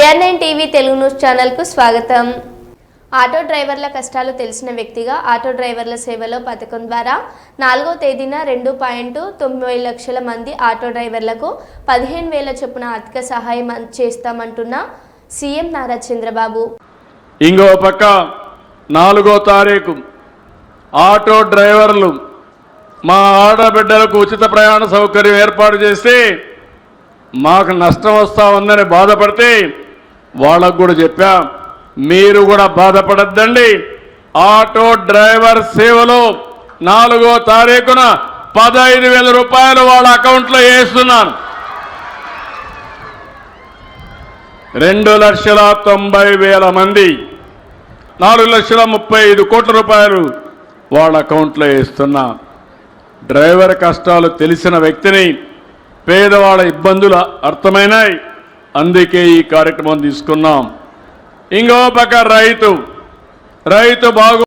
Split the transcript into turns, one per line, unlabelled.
Telugu news ఛానల్కు స్వాగతం. Auto డ్రైవర్ల కష్టాలు తెలిసిన వ్యక్తిగా ఆటో డ్రైవర్ల సేవలో పథకం ద్వారా నాలుగో తేదీన రెండు పాయింట్ తొంభై లక్షల మంది ఆటో డ్రైవర్లకు పదిహేను వేల చొప్పున ఆర్థిక సహాయం చేస్తామంటున్న సీఎం నారా చంద్రబాబు.
ఇంకో పక్క నాలుగో తారీఖు ఆటో డ్రైవర్లు మా ఆడబిడ్డలకు ఉచిత ప్రయాణ సౌకర్యం ఏర్పాటు చేస్తే మాకు నష్టం వస్తా ఉందని బాధపడితే వాళ్ళకు కూడా చెప్పా మీరు కూడా బాధపడద్దండి. ఆటో డ్రైవర్ సేవలో నాలుగో తారీఖున పదహైదు వేల రూపాయలు వాళ్ళ అకౌంట్లో వేస్తున్నాను. రెండు లక్షల తొంభై వేల మంది నాలుగు లక్షల ముప్పై ఐదు కోట్ల రూపాయలు వాళ్ళ అకౌంట్లో వేస్తున్నా. డ్రైవర్ కష్టాలు తెలిసిన వ్యక్తిని పేదవాళ్ళ ఇబ్బందులు అర్థమైనాయి. అందుకే ఈ కార్యక్రమం తీసుకున్నాం. ఇంకో పక్క రైతు రైతు బాగు